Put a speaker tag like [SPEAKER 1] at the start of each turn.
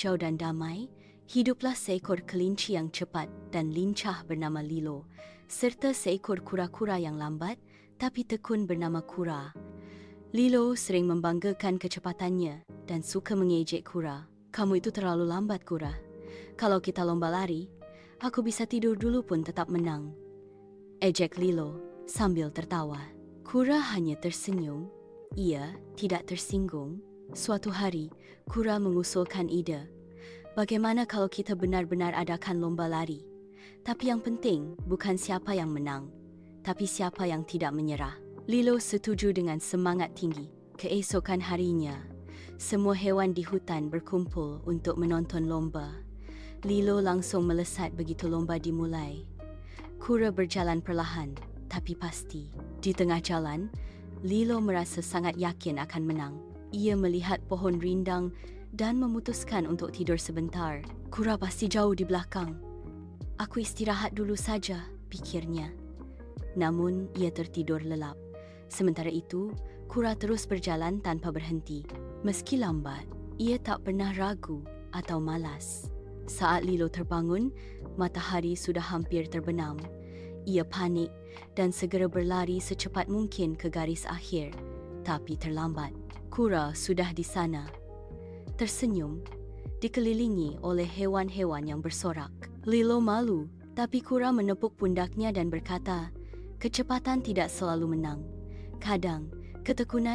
[SPEAKER 1] hijau dan damai, hiduplah seekor kelinci yang cepat dan lincah bernama Lilo, serta seekor kura-kura yang lambat tapi tekun bernama Kura. Lilo sering membanggakan kecepatannya dan suka mengejek Kura. Kamu itu terlalu lambat, Kura. Kalau kita lomba lari, aku bisa tidur dulu pun tetap menang. Ejek Lilo sambil tertawa. Kura hanya tersenyum. Ia tidak tersinggung. Suatu hari, Kura mengusulkan ide. Bagaimana kalau kita benar-benar adakan lomba lari? Tapi yang penting bukan siapa yang menang, tapi siapa yang tidak menyerah. Lilo setuju dengan semangat tinggi. Keesokan harinya, semua hewan di hutan berkumpul untuk menonton lomba. Lilo langsung melesat begitu lomba dimulai. Kura berjalan perlahan, tapi pasti. Di tengah jalan, Lilo merasa sangat yakin akan menang. Ia melihat pohon rindang dan memutuskan untuk tidur sebentar. Kura pasti jauh di belakang. Aku istirahat dulu saja, pikirnya. Namun, ia tertidur lelap. Sementara itu, Kura terus berjalan tanpa berhenti. Meski lambat, ia tak pernah ragu atau malas. Saat Lilo terbangun, matahari sudah hampir terbenam. Ia panik dan segera berlari secepat mungkin ke garis akhir. Tapi terlambat. Kura sudah di sana. Tersenyum, dikelilingi oleh hewan-hewan yang bersorak. Lilo malu, tapi Kura menepuk pundaknya dan berkata, kecepatan tidak selalu menang. Kadang, ketekunan